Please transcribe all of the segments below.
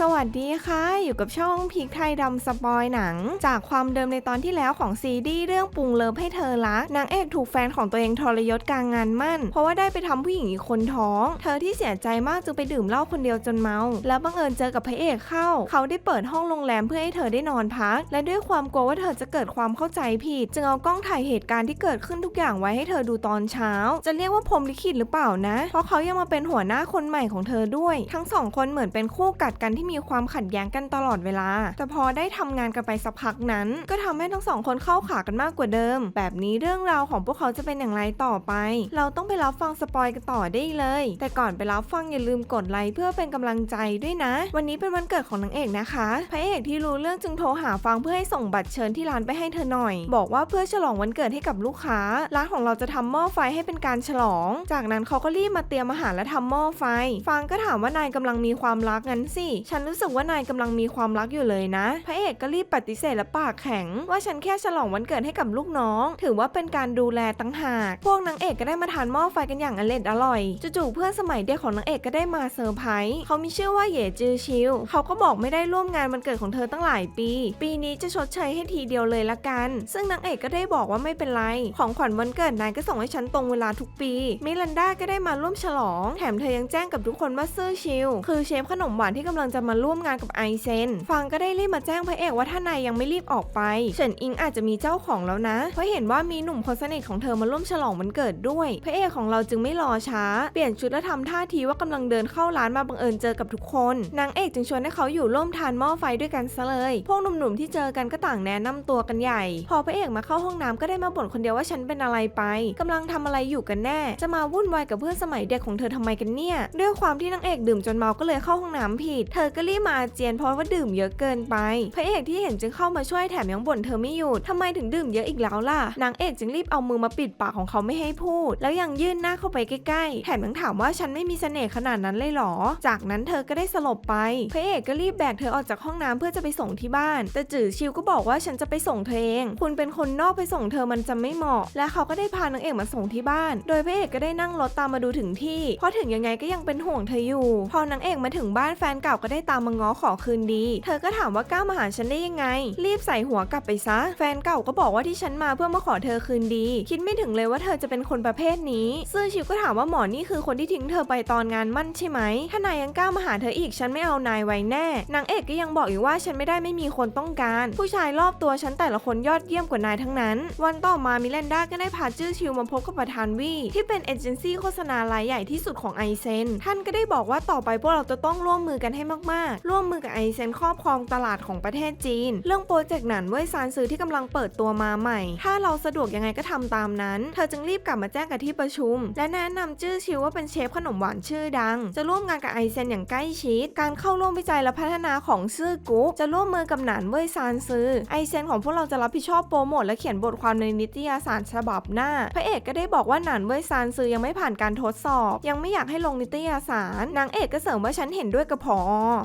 สวัสดีค่ะ อยู่กับช่องพีคไทยดำสปอยหนัง จากความเดิมในตอนที่แล้วของซีดีเรื่องปรุงเลิฟให้เธอรักนางเอกถูกแฟนของตัวเองทรยศกลางงานมั่น เพราะว่าได้ไปทำผู้หญิงอีกคนท้อง เธอที่เสียใจมากจึงไปดื่มเหล้าคนเดียวจนเมา แล้วบังเอิญเจอกับพระเอกเข้า เขาได้เปิดห้องโรงแรมเพื่อให้เธอได้นอนพัก และด้วยความกลัวว่าเธอจะเกิดความเข้าใจผิด จึงเอากล้องถ่ายเหตุการณ์ที่เกิดขึ้นทุกอย่างไว้ให้เธอดูตอนเช้า จะเรียกว่าพรหมลิขิตหรือเปล่านะ เพราะเขายังมาเป็นหัวหน้าคนใหม่ของเธอด้วย ทั้งสองคนเหมือนเป็นคู่กัดกันที่มีความขัดแย้งกันตลอดเวลา แต่พอได้ทำงานกันไปสักพักนั้น ก็ทำให้ทั้งสองคนเข้าขากันมากกว่าเดิม แบบนี้เรื่องราวของพวกเขาจะเป็นอย่างไรต่อไป เราต้องไปรับฟังสปอยกันต่อได้เลย แต่ก่อนไปรับฟังอย่าลืมกดไลค์เพื่อเป็นกำลังใจด้วยนะ วันนี้เป็นวันเกิดของนางเอกนะคะพระเอกที่รู้เรื่องจึงโทรหาฟังเพื่อให้ส่งบัตรเชิญที่ร้านไปให้เธอหน่อย บอกว่าเพื่อฉลองวันเกิดให้กับลูกค้า ร้านของเราจะทำหม้อไฟให้เป็นการฉลอง จากนั้นเขาก็รีบมาเตรียมอาหารและทำหม้อไฟ ฟังก็ถามว่านายกำลังมีความรักงั้นสิฉันันรู้สึกว่านายกำลังมีความรักอยู่เลยนะ พระเอกก็รีบปฏิเสธและปากแข็ง ว่าฉันแค่ฉลองวันเกิดให้กับลูกน้อง ถือว่าเป็นการดูแลตั้งหาก พวกนางเอกก็ได้มาทานหม้อไฟกันอย่างอร่อยอร่อยจู่ๆเพื่อนสมัยเด็กของนางเอกก็ได้มาเซอร์ไพรส์เขามีชื่อว่าเหย่จือชิวเขาก็บอกไม่ได้ร่วมงานวันเกิดของเธอตั้งหลายปี ปีนี้จะชดเชยให้ทีเดียวเลยละกัน ซึ่งนางเอกก็ได้บอกว่าไม่เป็นไร ของขวัญวันเกิดนายก็ส่งให้ฉันตรงเวลาทุกปี มิลันดาก็ได้มาร่วมฉลอง แถมเธอยังแจ้งกับทุกคนว่าซื่อชิวคือเชฟขนมหวานที่กำลังจะมาร่วมงานกับไอเซนฟังก็ได้รีบมาแจ้งพระเอกว่าถ้านายยังไม่รีบออกไปเฉินอิงอาจจะมีเจ้าของแล้วนะ เพราะเห็นว่ามีหนุ่มคนสนิทของเธอมาร่วมฉลองวันเกิดด้วย พระเอกของเราจึงไม่รอช้า เปลี่ยนชุดและทำท่าทีว่ากำลังเดินเข้าร้านมาบังเอิญเจอกับทุกคนนางเอกจึงชวนให้เขาอยู่ร่วมทานหม้อไฟด้วยกันซะเลย พวกหนุ่มๆที่เจอกันก็ต่างแนะนำตัวกันใหญ่ พอพระเอกมาเข้าห้องน้ำก็ได้มาบ่นคนเดียวว่าฉันเป็นอะไรไปกำลังทำอะไรอยู่กันแน่ จะมาวุ่นวายกับเพื่อนสมัยเด็กของเธอทำไมกันเนี่ยด้วยความที่นางเอกดื่มจนเมาก็เลยเข้าห้องน้ำผิด เธอก็รีบมาอาเจียนเพราะว่าดื่มเยอะเกินไป พระเอกที่เห็นจึงเข้ามาช่วยแถมยังบ่นเธอไม่หยุดทำไมถึงดื่มเยอะอีกแล้วล่ะ นางเอกจึงรีบเอามือมาปิดปากของเขาไม่ให้พูด แล้วยังยื่นหน้าเข้าไปใกล้ๆ แถมยังถามว่าฉันไม่มีเสน่ห์ขนาดนั้นเลยหรอ จากนั้นเธอก็ได้สลบไป พระเอกก็รีบแบกเธอออกจากห้องน้ำเพื่อจะไปส่งที่บ้าน แต่จื่อชิวก็บอกว่าฉันจะไปส่งเธอเอง คุณเป็นคนนอกไปส่งเธอมันจะไม่เหมาะ และเขาก็ได้พานางเอกมาส่งที่บ้าน โดยพระเอกก็ได้นั่งรถตามมาดูถึงที่พราะถึงยังไงก็ยังเป็นห่วงเธออยู่ พอนางเอกมาถึงบ้านแฟนเก่าก็ได้ตามมาง้อขอคืนดี เธอก็ถามว่าก้าวมาหาฉันได้ยังไง รีบใส่หัวกลับไปซะ แฟนเก่าก็บอกว่าที่ฉันมาเพื่อมาขอเธอคืนดี คิดไม่ถึงเลยว่าเธอจะเป็นคนประเภทนี้ซื่อชิวก็ถามว่าหมอนี่คือคนที่ทิ้งเธอไปตอนงานมั่นใช่ไหมถ้านายยังกล้ามาหาเธออีกฉันไม่เอานายไว้แน่นางเอกก็ยังบอกอีกว่าฉันไม่ได้ไม่มีคนต้องการ ผู้ชายรอบตัวฉันแต่ละคนยอดเยี่ยมกว่านายทั้งนั้น วันต่อมามิเลนดาก็ได้พาจื้อชิวมาพบกับประธานวีที่เป็นเอเจนซี่โฆษณารายใหญ่ที่สุดของไอเซนท่านก็ได้บอกว่าต่อไปพวกเราจะต้องร่วมมือกันให้มากๆร่วมมือกับไอเซนครอบครองตลาดของประเทศจีน เรื่องโปรเจกต์หนันเว้ยซานซื้อที่กำลังเปิดตัวมาใหม่ ถ้าเราสะดวกยังไงก็ทำตามนั้น เธอจึงรีบกลับมาแจ้งกับที่ประชุม และแนะนำจื้อชิวว่าเป็นเชฟขนมหวานชื่อดัง จะร่วมงานกับไอเซนอย่างใกล้ชิด การเข้าร่วมวิจัยและพัฒนาของซื่อกรุ๊ปจะร่วมมือกับหนานเว่ยซานซื้อไอเซนของพวกเราจะรับผิดชอบโปรโมทและเขียนบทความในนิตยสารฉบับหน้า พระเอกก็ได้บอกว่าหนานเว่ยซานซื้อยังไม่ผ่านการทดสอบ ยังไม่อยากให้ลงนิตยสาร นางเอกก็เสริมว่าฉันเห็นด้วยกับพอ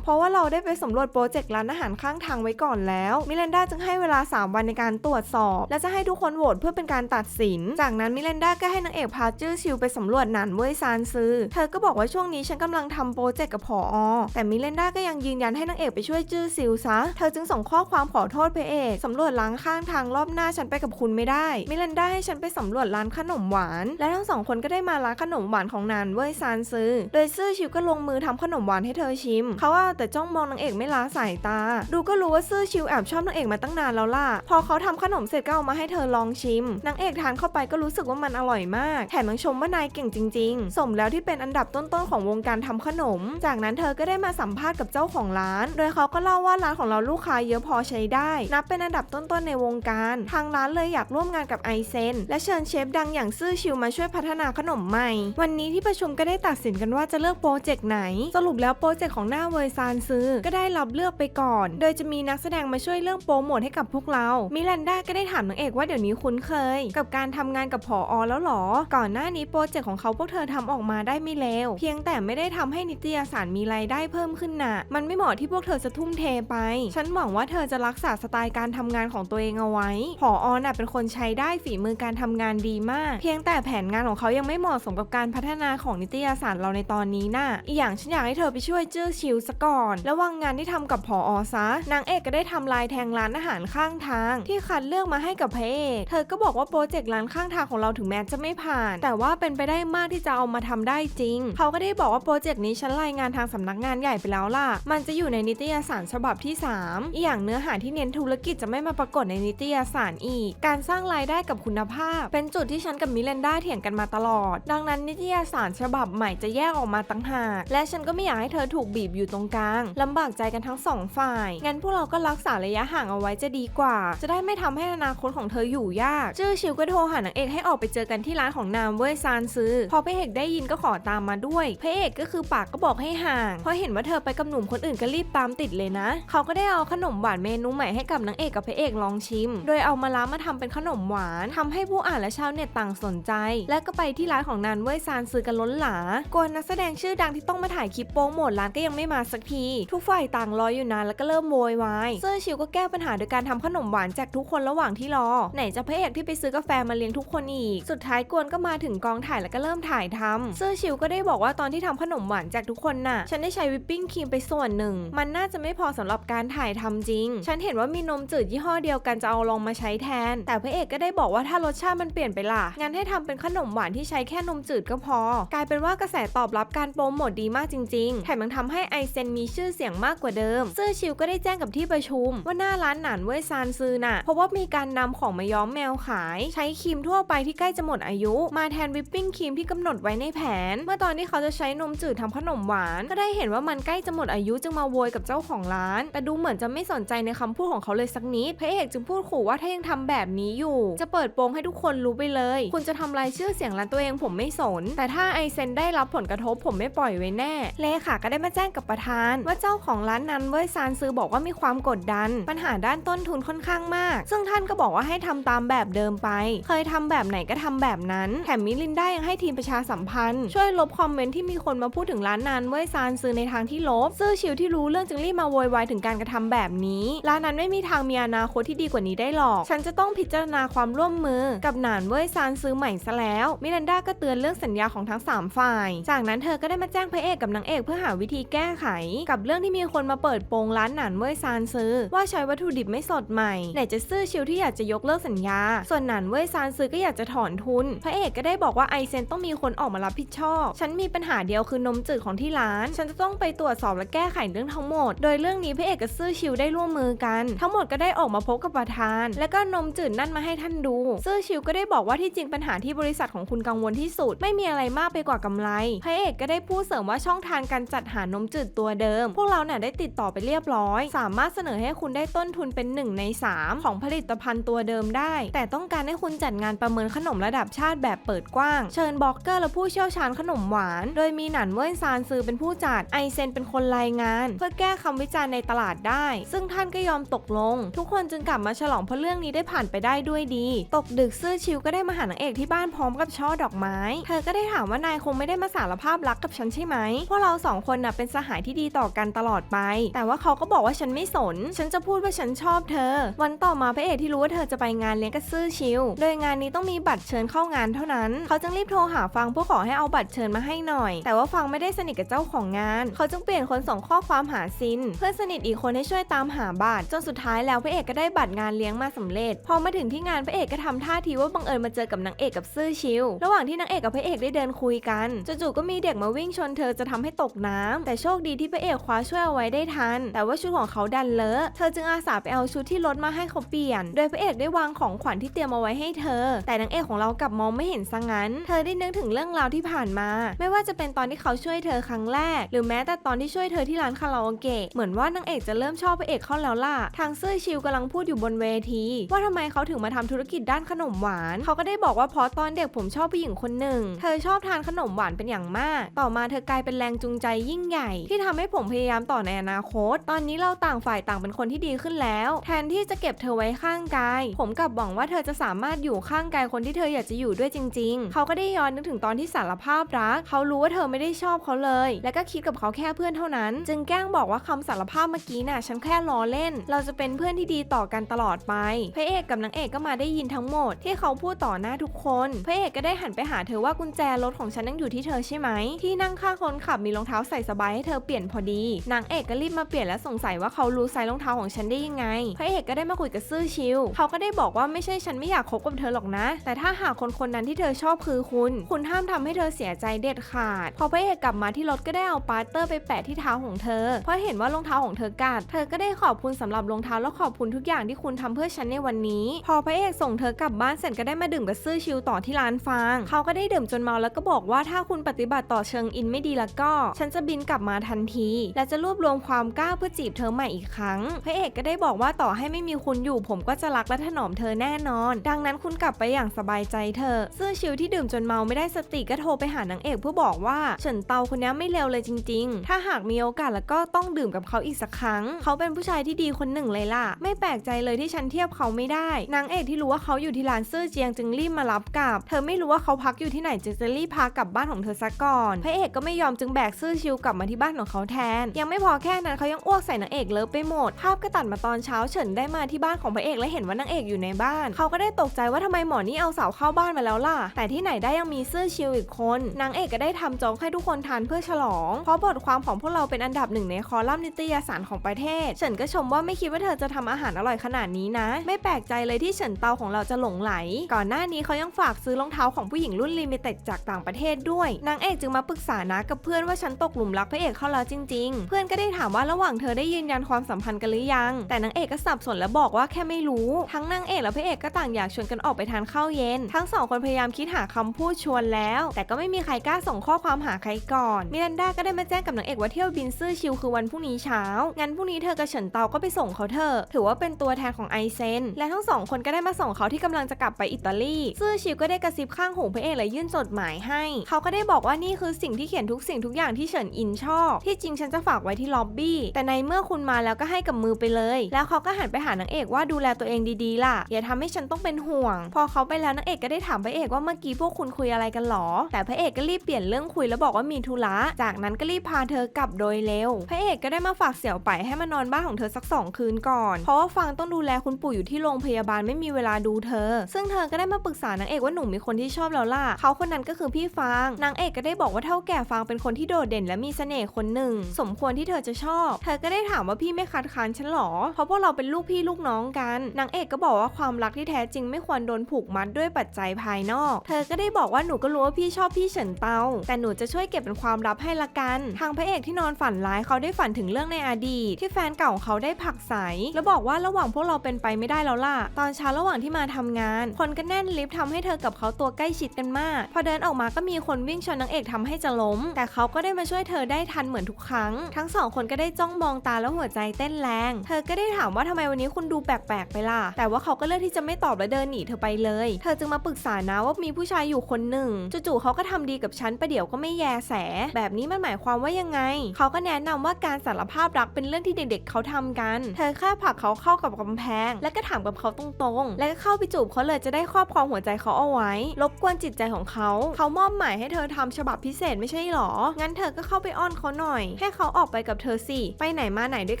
เพราะว่าเราได้ไปสำรวจโปรเจกต์ร้านอาหารข้างทางไว้ก่อนแล้ว มิเลนดาจึงให้เวลา 3 วันในการตรวจสอบ และจะให้ทุกคนโหวตเพื่อเป็นการตัดสิน จากนั้นมิเลนดาก็ให้นางเอกพาจื้อชิวไปสำรวจหนานเว่ยซานซือ เธอก็บอกว่าช่วงนี้ฉันกำลังทำโปรเจกต์กับพออแต่มิเลนดาก็ยังยืนยันให้นางเอกไปช่วยจื้อซิวซะ เธอจึงส่งข้อความขอโทษพระเอกสำรวจร้านข้างทางรอบหน้าฉันไปกับคุณไม่ได้ มิเลนดาให้ฉันไปสำรวจร้านขนมหวาน และทั้งสองคนก็ได้มาร้านขนมหวานของนานเว่ยซานซือ โดยซื่อชิวก็ลงมือทำขนมหวานให้เธอชิม เขาเอาแต่จ้องมองนางเอกไม่ละสายตา ดูก็รู้ว่าซื่อชิวแอบชอบนางเอกมาตั้งนานแล้วล่ะ พอเขาทำขนมเสร็จก็เอามาให้เธอลองชิม นางเอกทานเข้าไปก็รู้สึกว่ามันอร่อยมาก แถมยังชมว่านายเก่งจริง ๆ สมแล้วที่เป็นอันดับต้นๆของวงการทำขนม จากนั้นเธอก็ได้มาสัมภาษณ์กับเจ้าของร้าน โดยเขาก็เล่าว่าร้านของเราลูกค้าเยอะพอใช้ได้ นับเป็นอันดับต้นๆในวงการ ทางร้านเลยอยากร่วมงานกับไอเซนและเชิญเชฟดังอย่างซื่อชิวมาช่วยพัฒนาขนมใหม่ วันนี้ที่ประชุมก็ได้ตัดสินกันว่าจะเลือกโปรเจกต์ไหน สรุปแล้วโปรเจกต์ของหน้าเวอร์ซานซื้อก็ได้รับเลือกไปก่อน โดยจะมีนักแสดงมาช่วยเรื่องโปรโมทให้กับพวกเรา มิลันดาก็ได้ถามนางเอกว่าเดี๋ยวนี้คุ้นเคย กับการทำงานกับผออแล้วหรอ ก่อนหน้านี้โปรเจกต์ของเขาพวกเธอทำออกมาได้ไม่เลว เพียงแต่ไม่ได้ทำให้นิตยสารมีรายได้เพิ่มขึ้นน่ะ มันไม่เหมาะที่พวกเธอจะทุ่มเทไป ฉันหวังว่าเธอจะรักษาสไตล์การทำงานของตัวเองเอาไว้ ผออน่ะเป็นคนใช้ได้ฝีมือการทำงานดีมาก เพียงแต่แผนงานของเขายังไม่เหมาะสมกับการพัฒนาของนิตยสารเราในตอนนี้น่ะอีกอย่างฉันอยากให้เธอไปช่วยจื้อชิวสักก่อน ระวังงานที่ทำกับผออซะ นางเอกก็ได้ทำลายแทงร้านอาหารข้างทาง ที่คัดเลือกมาให้กับพระเอกเธอก็บอกว่าโปรเจกต์ร้านข้างทางของเราถึงแม้จะไม่ผ่าน แต่ว่าเป็นไปได้มากที่จะเอามาทำได้จริง เขาก็ได้บอกว่าโปรเจกต์นี้ฉันรายงานทางสำนักงานใหญ่ไปแล้วล่ะ มันจะอยู่ในนิตยสารฉบับที่ 3 อีกอย่างเนื้อหาที่เน้นธุรกิจจะไม่มาปรากฏในนิตยสารอีก การสร้างรายได้กับคุณภาพ เป็นจุดที่ฉันกับมิเลนดาเถียงกันมาตลอด ดังนั้นนิตยสารฉบับใหม่จะแยกออกมาตั้งหาก และฉันก็ไม่อยากให้เธอถูกบีบอยู่ตรงกลางลำบากใจกันทั้งสองฝ่าย งั้นพวกเราก็รักษาระยะห่างเอาไว้จะดีกว่า จะได้ไม่ทำให้อนาคตของเธออยู่ยาก จื้อชิวก็โทรหานางเอกให้ออกไปเจอกันที่ร้านของนามเว้ยซานซือพอพระเอกได้ยินก็ขอตามมาด้วย พระเอกก็คือปากก็บอกให้ห่าง พอเห็นว่าเธอไปกับหนุ่มคนอื่นก็รีบตามติดเลยนะ เขาก็ได้เอาขนมหวานเมนูใหม่ให้กับนางเอกกับพระเอกลองชิม โดยเอามาล้ามาทำเป็นขนมหวานทำให้ผู้อ่านและชาวเน็ตต่างสนใจ และก็ไปที่ร้านของนานเว้ยซานซือกันล้นหลากวนนักแสดงชื่อดังที่ต้องมาถ่ายคลิปโปรโมทร้านก็ยังไม่มาสักที ทุกฝ่ายต่างรออยู่นานแล้วก็เริ่มโวยวายเซอร์ชิวก็แก้ปัญหาโดยการทำขนมหวานแจกทุกคนระหว่างที่รอ ไหนจะพระเอกที่ไปซื้อกาแฟมาเลี้ยงทุกคนอีก สุดท้ายกวนก็มาถึงกองถ่ายแล้วก็เริ่มถ่ายทำเซอร์ชิวก็ได้บอกว่าตอนที่ทำขนมหวานแจกทุกคนน่ะ ฉันได้ใช้วิปปิ้งครีมไปส่วนหนึ่ง มันน่าจะไม่พอสำหรับการถ่ายทำจริง ฉันเห็นว่ามีนมจืดยี่ห้อเดียวกันจะเอาลองมาใช้แทน แต่พระเอกก็ได้บอกว่าถ้ารสชาติมันเปลี่ยนไปล่ะ งั้นให้ทำเป็นขนมหวานที่ใช้แค่นมจืดก็พอ กลายเป็นว่ากระแสตอบรับการโปรโมทดีมากจริงๆ แถมยังทำให้ไอเซนมีชื่อเสียงมากกว่าเดิมเซอร์ชิวก็ได้แจ้งกับที่ประชุม ว่าหน้าร้านหนานเว่ยซานซือน่ะ เพราะว่ามีการนำของมาย้อมแมวขาย ใช้ครีมทั่วไปที่ใกล้จะหมดอายุ มาแทนวิปปิ้งครีมที่กำหนดไว้ในแผน เมื่อตอนที่เขาจะใช้นมจืดทำขนมหวาน ก็ได้เห็นว่ามันใกล้จะหมดอายุจึงมาโวยกับเจ้าของร้าน แต่ดูเหมือนจะไม่สนใจในคำพูดของเขาเลยสักนิดพระเอกจึงพูดขู่ว่าถ้ายังทำแบบนี้อยู่ จะเปิดโปงให้ทุกคนรู้ไปเลย คุณจะทำลายชื่อเสียงร้านตัวเองผมไม่สน แต่ถ้าไอเซนได้รับผลกระทบผมไม่ปล่อยไว้แน่เลขาก็ได้มาแจ้งกับประธานว่าเจ้าของร้านนั้นเว้ยซานซื้อบอกว่ามีความกดดัน ปัญหาด้านต้นทุนค่อนข้างมาก ซึ่งท่านก็บอกว่าให้ทำตามแบบเดิมไป เคยทำแบบไหนก็ทำแบบนั้น แถมมิลินได้ยังให้ทีมประชาสัมพันธ์ ช่วยลบคอมเมนต์ที่มีคนมาพูดถึงร้านนั้นเว้ยซานซื้อในทางที่ลบซื่อชิวที่รู้เรื่องจึงรีบมาโวยวายถึงการกระทำแบบนี้ร้านนั้นไม่มีทางมีอนาคตที่ดีกว่านี้ได้หรอก ฉันจะต้องพิจารณาความร่วมมือ กับหนานเว้ยซานซื้อใหม่ซะแล้วมิรันดาก็เตือนเรื่องสัญญาของทั้งสามฝ่าย จากนั้นเธอก็ได้มาแจ้งพระเอกกับนางเอกเพื่อหาวิธีแก้ไขกับเรื่องที่มีคนมาเปิดโปงร้านหนานเว้ยซานซื้อ ว่าใช้วัตถุดิบไม่สดใหม่ไหนจะซื่อชิวที่อยากจะยกเลิกสัญญา ส่วนหนานเว้ยซานซื้อก็อยากจะถอนทุน พระเอกก็ได้บอกว่าไอเซนต้องมีคนออกมารับผิดชอบ ฉันมีปัญหาเดียวคือนมจืดของที่ร้าน ฉันจะต้องไปตรวจสอบและแก้ไขเรื่องทั้งหมด โดยเรื่องนี้พระเอกกับซื่อชิวได้ร่วมมือกัน ทั้งหมดก็ได้ออกมาพบกับประธาน และก็นมจืดนั่นมาให้ท่านดู ซื่อชิวก็ได้บอกว่าที่จริงปัญหาที่บริษัทของคุณกังวลที่สุด ไม่มีอะไรมากไปกว่ากำไร พระเอกก็ได้พูดเสริมว่าช่องทางการจัดหานมจืดตัวเดิม พวกเราเนี่ยได้ติดต่อไปเรียบร้อย สามารถเสนอให้คุณได้ต้นทุนเป็น 1 ใน 3 ของผลิตภัณฑ์ตัวเดิมได้ แต่ต้องการให้คุณจัดงานประเมินขนมระดับชาติแบบเปิดกว้าง เชิญบล็อกเกอร์และผู้เชี่ยวชาญขนมหวาน โดยมีหนันเว้ยซานซือเป็นผู้จัดไอเซนเป็นคนรายงาน เพื่อแก้คำวิจารณ์ในตลาดได้ ซึ่งท่านก็ยอมตกลง ทุกคนจึงกลับมาฉลองเพราะเรื่องนี้ได้ผ่านไปได้ด้วยดี ตกดึกซื่อชิวก็ได้มาหานางเอกที่บ้านพร้อมกับช่อดอกไม้ เธอก็ได้ถามว่านายคงไม่ได้มาสารภาพรักกับฉันใช่ไหมพวกเราสองคนน่ะเป็นสหายที่ดีต่อกันตลอดไป แต่ว่าเขาก็บอกว่าฉันไม่สน ฉันจะพูดว่าฉันชอบเธอ วันต่อมาพระเอกที่รู้ว่าเธอจะไปงานเลี้ยงกับซื่อชิว โดยงานนี้ต้องมีบัตรเชิญเข้างานเท่านั้น เขาจึงรีบโทรหาฟังเพื่อขอให้เอาบัตรเชิญมาให้หน่อย แต่ว่าฟังไม่ได้สนิทกับเจ้าของงาน เขาจึงเปลี่ยนคนส่งข้อความหาซิน เพื่อนสนิทอีกคนให้ช่วยตามหาบัตรจนสุดท้ายแล้วพระเอกก็ได้บัตรงานเลี้ยงมาสำเร็จ พอมาถึงที่งานพระเอกก็ทำท่าทีว่าบังเอิญมาเจอกับนางเอกกับซื่อชิว ระหว่างที่นางเอกกับพระเอกได้เดินคุยกันจู่ๆก็มีเด็กมาวิ่งชนเธอจะทำให้ตกน้ำแต่โชคดีที่พระเอกคว้าช่วยเอาไว้ได้ทัน แต่ว่าชุดของเขาดันเลอะเธอจึงอาสาไปเอาชุดที่รถมาให้เขาเปลี่ยน โดยพระเอกได้วางของขวัญที่เตรียมเอาไว้ให้เธอ แต่นางเอกของเรากลับมองไม่เห็นซะงั้น เธอได้นึกถึงเรื่องราวที่ผ่านมา ไม่ว่าจะเป็นตอนที่เขาช่วยเธอครั้งแรก หรือแม้แต่ตอนที่ช่วยเธอที่ร้านคาราโอเกะเหมือนว่านางเอกจะเริ่มชอบพระเอกเขาแล้วล่ะทางซื่อชิวกำลังพูดอยู่บนเวที ว่าทำไมเขาถึงมาทำธุรกิจด้านขนมหวาน เขาก็ได้บอกว่าเพราะตอนเด็กผมชอบผู้หญิงคนหนึ่ง เธอชอบทานขนมหวานเป็นอย่างมาก ต่อมาเธอกลายเป็นแรงจูงใจยิ่งใหญ่ที่ทำใให้ผมพยายามต่อในอนาคต ตอนนี้เราต่างฝ่ายต่างเป็นคนที่ดีขึ้นแล้ว แทนที่จะเก็บเธอไว้ข้างกายผมกลับหวังว่าเธอจะสามารถอยู่ข้างกายคนที่เธออยากจะอยู่ด้วยจริง ๆ เขาก็ได้ย้อนนึกถึงตอนที่สารภาพรัก เขารู้ว่าเธอไม่ได้ชอบเขาเลย และก็คิดกับเขาแค่เพื่อนเท่านั้น จึงแกล้งบอกว่าคำสารภาพเมื่อกี้น่ะฉันแค่ล้อเล่น เราจะเป็นเพื่อนที่ดีต่อกันตลอดไป พระเอกกับนางเอกก็มาได้ยินทั้งหมด ที่เขาพูดต่อหน้าทุกคน พระเอกก็ได้หันไปหาเธอว่ากุญแจรถของฉันยังอยู่ที่เธอใช่ไหม ที่นั่งข้างคนขับมีรองเท้าใส่สบายให้เธอเปลี่ยนพอดี นางเอกก็รีบมาเปลี่ยนและสงสัยว่าเขารู้ไซส์รองเท้าของฉันได้ยังไง พระเอกก็ได้มาคุยกับซื่อชิว เขาก็ได้บอกว่าไม่ใช่ฉันไม่อยากคบกับเธอหรอกนะ แต่ถ้าหากคนคนนั้นที่เธอชอบคือคุณ คุณห้ามทำให้เธอเสียใจเด็ดขาด พอพระเอกกลับมาที่รถก็ได้เอาปาสเตอร์ไปแปะที่เท้าของเธอ เพราะเห็นว่ารองเท้าของเธอกัดเธอก็ได้ขอบคุณสำหรับรองเท้าและขอบคุณทุกอย่างที่คุณทำเพื่อฉันในวันนี้ พอพระเอกส่งเธอกลับบ้านเสร็จก็ได้มาดื่มกับซื่อชิวต่อที่ร้านฟางเขาก็ได้ดื่มจนเมาแล้วก็บอกว่าถ้าคุณปฏิบัติต่อเชิงอินไม่ดีแล้วก็ ฉันจะบินกลับมาทันทีและจะรวบรวมความกล้าเพื่อจีบเธอใหม่อีกครั้ง พระเอกก็ได้บอกว่าต่อให้ไม่มีคุณอยู่ ผมก็จะรักและถนอมเธอแน่นอน ดังนั้นคุณกลับไปอย่างสบายใจเถอะซื่อชิวที่ดื่มจนเมาไม่ได้สติก็โทรไปหานางเอกเพื่อบอกว่าเฉินเตาคนนี้ไม่เลวเลยจริง ๆ ถ้าหากมีโอกาสแล้วก็ต้องดื่มกับเขาอีกสักครั้ง เขาเป็นผู้ชายที่ดีคนหนึ่งเลยล่ะ ไม่แปลกใจเลยที่ฉันเทียบเขาไม่ได้ นางเอกที่รู้ว่าเขาอยู่ที่ร้านซื่อเจียงจึงรีบมารับกลับ เธอไม่รู้ว่าเขาพักอยู่ที่ไหนจึงจะรีบพากลับบ้านของเธอซะก่อน พระเอกก็ไม่ยอมจึงแบกซื่อชิวกลับมาที่บ้านของเขาแทน ยังไม่พอแค่นั้นเขายังอ้วกใส่นางเอกเลิฟไปหมด ภาพก็ตัดมาตอนเช้าเฉินได้มาที่บ้านของพระเอกและเห็นว่านางเอกอยู่ในบ้าน เขาก็ได้ตกใจว่าทำไมหมอนี่เอาสาวเข้าบ้านมาแล้วล่ะ แต่ที่ไหนได้ยังมีซื่อชิวอีกคนนางเอกก็ได้ทำโจ๊กให้ทุกคนทานเพื่อฉลอง เพราะบทความของพวกเราเป็นอันดับหนึ่งในคอลัมน์นิตยสารของประเทศ เฉินก็ชมว่าไม่คิดว่าเธอจะทำอาหารอร่อยขนาดนี้นะ ไม่แปลกใจเลยที่เฉินเตาของเราจะหลงไหล ก่อนหน้านี้เขายังฝากซื้อรองเท้าของผู้หญิงรุ่นลิมิเต็ดจากต่างประเทศด้วย นางเอกจึงมาปรึกษานะกับเพื่อนว่าฉันตกหลุมรักพระเอกเข้าแล้วจริง ๆ เพื่อนก็ได้ถามว่าระหว่างเธอได้ยืนยันความสัมพันธ์กันหรือยัง แต่นางเอกก็สับสนและบอกว่าแค่ไม่รู้ ทั้งนางเอกและพระเอกก็ต่างอยากชวนกันออกไปทานข้าวเย็น ทั้งสองคนพยายามคิดหาคำพูดชวนแล้ว แต่ก็ไม่มีใครกล้าส่งข้อความหาใครก่อน มิรันดาก็ได้มาแจ้งกับนางเอกว่าเที่ยวบินซื่อชิวคือวันพรุ่งนี้เช้า งั้นพรุ่งนี้เธอกับเฉินเตาก็ไปส่งเขาเถอะ ถือว่าเป็นตัวแทนของไอเซน และทั้งสองคนก็ได้มาส่งเขาที่กำลังจะกลับไปอิตาลี ซื่อชิวก็ได้กระซิบข้างหูพระเอกและยื่นจดหมายให้ เขาก็ได้บอกว่านี่คือสิ่งที่เขียนทุกสิ่งทุกอย่างที่เฉินอินชอบ ที่จริงฉันจะฝากไว้ที่ล็อบบี้ แต่ในเมื่อคุณมาแล้วก็ให้กับมือไปเลย แล้วเขาก็หันไปหานางเอกว่าดูแลตัวเองดีๆ ล่ะ อย่าทำให้ฉันต้องเป็นห่วง พอเขาไปแล้วนางเอกก็ได้ถามพระเอกว่าเมื่อกี้พวกคุณคุยอะไรกันหรอ แต่พระเอกก็รีบเปลี่ยนเรื่องคุยแล้วบอกว่ามีธุระ จากนั้นก็รีบพาเธอกลับโดยเร็ว พระเอกก็ได้มาฝากเสี่ยวไปให้มานอนบ้านของเธอสักสองคืนก่อน เพราะว่าฟางต้องดูแลคุณปู่อยู่ที่โรงพยาบาลไม่มีเวลาดูเธอ ซึ่งเธอก็ได้มาปรึกษานางเอกว่าหนูมีคนที่ชอบแล้วล่ะ เขาคนนั้นก็คือพี่ฟาง นางเอกก็ได้บอกว่าเท่าแก่ฟางเป็นคนที่โดดเด่นและมีเสน่ห์คนหนึ่งสมควรที่เธอจะชอบ เธอก็ได้ถามว่าพี่ไม่คัดค้านฉันหรอ เพราะพวกเราเป็นลูกพี่ลูกน้องกัน นางเอกก็บอกว่าความรักที่แท้จริงไม่ควรโดนผูกมัดด้วยปัจจัยภายนอก เธอก็ได้บอกว่าหนูก็รู้ว่าพี่ชอบพี่เฉินเตา แต่หนูจะช่วยเก็บเป็นความลับให้ละกัน ทางพระเอกที่นอนฝันร้ายเขาได้ฝันถึงเรื่องในอดีตที่แฟนเก่าของเขาได้ผักใสแล้วบอกว่าระหว่างพวกเราเป็นไปไม่ได้แล้วล่ะ ตอนเช้าระหว่างที่มาทำงาน คนก็แน่นลิฟต์ทำให้เธอกับเขาตัวใกล้ชิดกันมาก พอเดินออกมาก็มีคนวิ่งชนนางเอกทำให้จะล้ม แต่เขาก็ได้มาช่วยเธอได้ทันเหมือนทุกครั้ง ทั้งสองคนก็ได้จ้องมองตาแล้วหัวใจเต้นแรง เธอก็ได้ถามว่าทำไมวันนี้คุณดูแปลกๆไปล่ะ แต่ว่าเขาก็เลือกที่จะไม่ตอบและเดินหนีเธอไปเลย เธอจึงมาปรึกษานะว่ามีผู้ชายอยู่คนหนึ่งจู่ๆเขาก็ทำดีกับฉันประเดี๋ยวก็ไม่แยแส แบบนี้มันหมายความว่ายังไง เขาก็แนะนำว่าการสารภาพรักเป็นเรื่องที่เด็ก ๆ เขาทำกัน เธอแค่ผลักเขาเข้ากับกำแพง แล้วก็ถามกับเขาตรงๆ แล้วก็เข้าไปจูบเขาเลยจะได้ครอบครองหัวใจเขาเอาไว้ รบกวนจิตใจของเขา เขามอบหมายให้เธอทำฉบับพิเศษไม่ใช่หรอ งั้นเธอก็เข้าไปอ้อนเขาหน่อยให้เขาออกไปกับเธอสิ ไปไหนมาไหนด้วย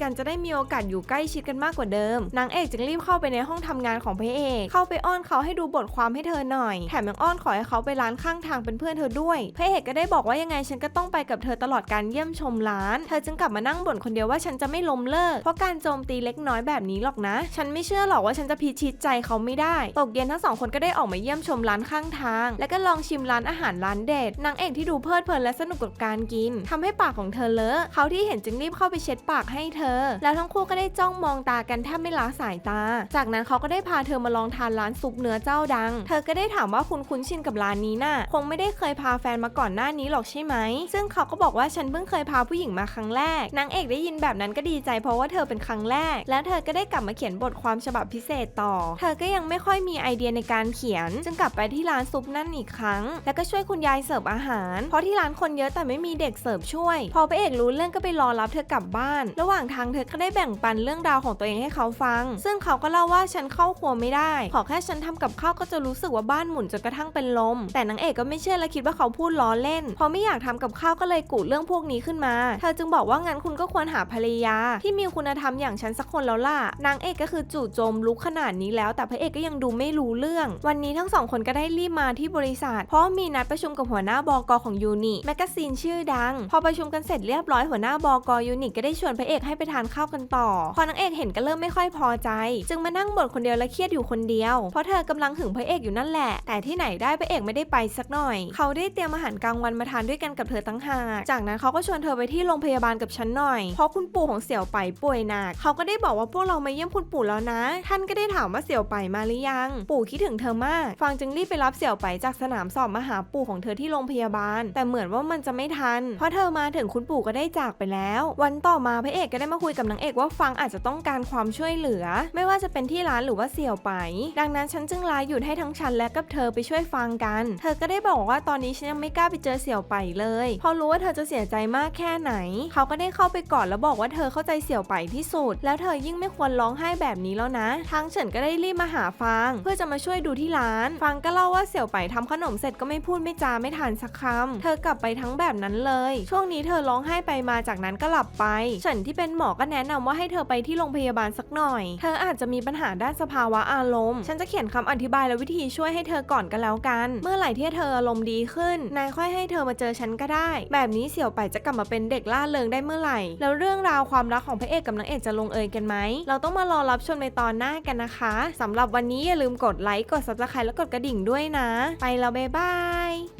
กันจะได้มีโอกาสอยู่ใกล้ชิดกันมากกว่าเดิม นางเอกจึงรีบเข้าไปในห้องทำงานของพระเอก เข้าไปอ้อนเขาให้ดูบทความให้เธอหน่อย แถมยังอ้อนขอให้เขาไปร้านข้างทางเป็นเพื่อนเธอด้วย พระเอกก็ได้บอกว่ายังไงฉันก็ต้องไปกับเธอตลอดการเยี่ยมชมร้าน เธอจึงกลับมานั่งบ่นคนเดียวว่าฉันจะไม่ล้มเลิก เพราะการโจมตีเล็กน้อยแบบนี้หรอกนะ ฉันไม่เชื่อหรอกว่าฉันจะพิชิตใจเขาไม่ได้ ตกเย็นทั้งสองคนก็ได้ออกมาเยี่ยมชมร้านข้างทาง แล้วก็ลองชิมร้านอาหารร้านเด็ด นางเอกที่ดูเพลิดเพลินและสนุกกับการกินทำให้ปากของเธอเลอะ เขาที่เห็นจึงรีบเข้าไปเช็ดปากให้เธอ แล้วทั้งคู่ก็ได้จ้องมองตากันแทบไม่ละสายตา จากนั้นเขาก็ได้พาเธอมาลองทานร้านซุปเนื้อเจ้าดัง เธอก็ได้ถามว่าคุณคุ้นชินกับร้านนี้น่ะ คงไม่ได้เคยพาแฟนมาก่อนหน้านี้หรอกใช่ไหม ซึ่งเขาก็บอกว่าฉันเพิ่งเคยพาผู้หญิงมาครั้งแรก นางเอกได้ยินแบบนั้นก็ดีใจเพราะว่าเธอเป็นครั้งแรก และเธอก็ได้กลับมาเขียนบทความฉบับพิเศษต่อ เธอก็ยังไม่ค่อยมีไอเดียในการเขียน จึงกลับไปที่ร้านซุปนั่นอีกครั้ง แล้วก็ช่วยคุณยายเสิร์ฟอาหาร เพราะที่ร้านคนเยอะแต่ไม่มีเด็กเสิร์ฟช่วย พอพระเอกรู้เรื่องก็ไปรอรับเธอกลับบ้าน ระหว่างทางเธอก็ได้แบ่งปันเรื่องราวของตัวเองให้เขาฟัง ซึ่งเขาก็เล่าว่าฉันเข้าครัวไม่ได้ ขอแค่ฉันทำกับข้าวก็จะรู้สึกว่าบ้านหมุนจนกระทั่งเป็นลม แต่นางเอกก็ไม่เชื่อและคิดว่าเขาพูดล้อเล่น พอไม่อยากทำกับข้าวก็เลยกุเรื่องพวกนี้ขึ้นมา เธอจึงบอกว่างั้นคุณก็ควรหาภรรยา ที่มีคุณธรรมอย่างฉันสักคนแล้วล่ะ นางเอกก็คือจู่โจมลุกขนาดนี้แล้ว แต่พระเอกก็ยังดูไม่รู้เรื่อง วันนี้ทั้งสองคนก็ได้รีบมาที่บริษัท เพราะมีนัดประชุมกับหัวหน้าบกของยูนิแมกกาซีนชื่อดัง พอประชุมกันเสร็จเรียบยบร้อยหัวหน้าบอกยูนิตก็ได้ชวนพระเอกให้ไปทานข้าวกันต่อ พอนางเอกเห็นก็เริ่มไม่ค่อยพอใจ จึงมานั่งบ่นคนเดียวและเครียดอยู่คนเดียว เพราะเธอกำลังหึงพระเอกอยู่นั่นแหละ แต่ที่ไหนได้พระเอกไม่ได้ไปสักหน่อย เขาได้เตรียมอาหารกลางวันมาทานด้วยกันกับเธอตั้งหากจากนั้นเขาก็ชวนเธอไปที่โรงพยาบาลกับฉันหน่อย เพราะคุณปู่ของเสี่ยวไปป่วยหนัก เขาก็ได้บอกว่าพวกเรามาเยี่ยมคุณปู่แล้วนะ ท่านก็ได้ถามว่าเสี่ยวไปมาหรือยัง ปู่คิดถึงเธอมากฟังจึงรีบไปรับเสี่ยวไปจากสนามสอบมาหาปู่ของเธอที่โรงพยาบาล แต่เหมือนว่ามันจะไม่ทัน เพราะเธอมาถึงคุณปู่ก็ได้จากไปแล้ว วันต่อมาพระเอกก็ได้มาคุยกับนางเอกว่าฟังอาจจะต้องการความช่วยเหลือ ไม่ว่าจะเป็นที่ร้านหรือว่าเสี่ยวไป ดังนั้นฉันจึงลาหยุดให้ทั้งฉันและกับเธอไปช่วยฟังกัน เธอก็ได้บอกว่าตอนนี้ฉันยังไม่กล้าไปเจอเสี่ยวไปเลยเพราะรู้ว่าเธอจะเสียใจมากแค่ไหน เขาก็ได้เข้าไปกอดแล้วบอกว่าเธอเข้าใจเสี่ยวไปที่สุด แล้วเธอยิ่งไม่ควรร้องไห้แบบนี้แล้วนะ ทั้งเฉินก็ได้รีบมาหาฟังเพื่อจะมาช่วยดูที่ร้านฟังก็เล่าว่าเสี่ยวไปทำขนมเสร็จก็ไม่พูดไม่จาไม่ทานสักคำเธอกลับไปทั้งแบบนั้นเลย ช่วงนี้เธอร้องไห้ไปมาจากนั้นก็หลับไปฉินที่เป็นหมอก็แนะนำว่าให้เธอไปที่โรงพยาบาลสักหน่อย เธออาจจะมีปัญหาด้านสภาวะอารมณ์ ฉันจะเขียนคำอธิบายและวิธีช่วยให้เธอก่อนก็แล้วกัน เมื่อไหร่ที่เธออารมณ์ดีขึ้น นายค่อยให้เธอมาเจอฉันก็ได้ แบบนี้เสี่ยวไปจะกลับมาเป็นเด็กล่าเริงได้เมื่อไหร่ แล้วเรื่องราวความรักของพระเอกกับนางเอกจะลงเอยกันไหม เราต้องมารอรับชมในตอนหน้ากันนะคะสำหรับวันนี้อย่าลืมกดไลค์ กด subscribe แล้วกดกระดิ่งด้วยนะ ไปแล้วบ๊ายบาย